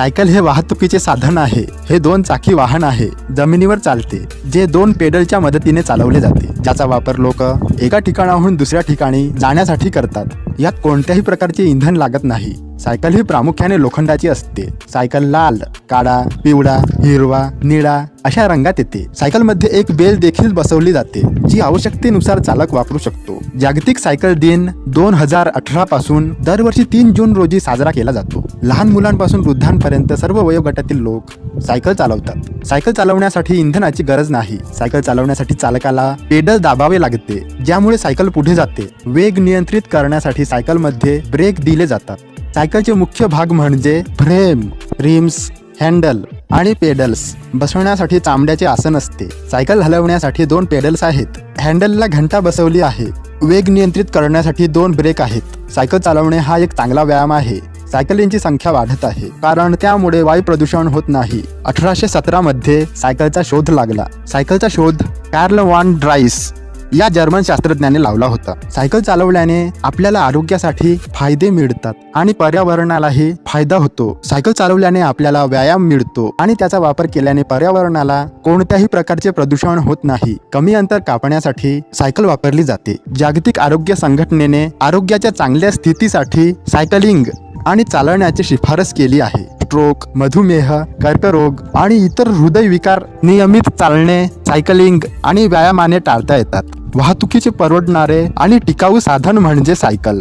Cycle हे वाहतुकीचे साधन आहे. हे दोन चाकी वाहन आहे. जमिनीवर चालते. जे दोन पेडलच्या मदतीने चालवले जाते. ज्याचा वापर लोक एका ठिकाणाहून दुसऱ्या ठिकाणी जाण्यासाठी करतात. यात कोणत्याही प्रकारचे इंधन लागत नाही. सायकल ही प्रामुख्याने लोखंडाची असते. सायकल लाल काळा पिवळा हिरवा निळा अशा रंगात येते. सायकलमध्ये एक बेल देखील बसवली जाते जी आवश्यकतेनुसार चालक वापरू शकतो. जागतिक सायकल दिन दोन हजार अठरा पासून दरवर्षी तीन जून रोजी साजरा केला जातो. लहान मुलांपासून वृद्धांपर्यंत सर्व वयोगटातील लोक सायकल चालवतात. सायकल चालवण्यासाठी इंधनाची गरज नाही. सायकल चालवण्यासाठी चालकाला पेडल दाबावे लागते ज्यामुळे सायकल पुढे जाते. वेग नियंत्रित करण्यासाठी सायकलमध्ये ब्रेक दिले जातात. सायकलचे मुख्य भाग म्हणजे फ्रेम रिम्स हँडल आणि पेडल्स. बसवण्यासाठी चामड्याचे आसन असते. सायकल हलवण्यासाठी दोन पेडल्स आहेत. हँडलला घंटा बसवली आहे. वेग नियंत्रित करण्यासाठी दोन ब्रेक आहेत. सायकल चालवणे हा एक चांगला व्यायाम आहे. सायकलींची संख्या वाढत आहे. कारण त्यामुळे वायू प्रदूषण होत नाही. अठराशे सतरा मध्ये सायकलचा शोध लागला. सायकलचा शोध कार्ल वॉन ड्राईस या जर्मन शास्त्रज्ञाने लावला होता. सायकल चालवल्याने आपल्याला आरोग्यासाठी फायदे मिळतात आणि पर्यावरणालाही फायदा होतो. सायकल चालवल्याने आपल्याला व्यायाम मिळतो आणि त्याचा वापर केल्याने पर्यावरणाला कोणत्याही प्रकारचे प्रदूषण होत नाही. कमी अंतर कापण्यासाठी सायकल वापरली जाते. जागतिक आरोग्य संघटनेने आरोग्याच्या चांगल्या स्थितीसाठी सायकलिंग आणि चालवण्याची शिफारस केली आहे. स्ट्रोक मधुमेह कर्करोग आणि इतर हृदयविकार नियमित चालणे सायकलिंग आणि व्यायामाने टाळता येतात. वाहतुकीचे परवडणारे आणि टिकाऊ साधन म्हणजे सायकल.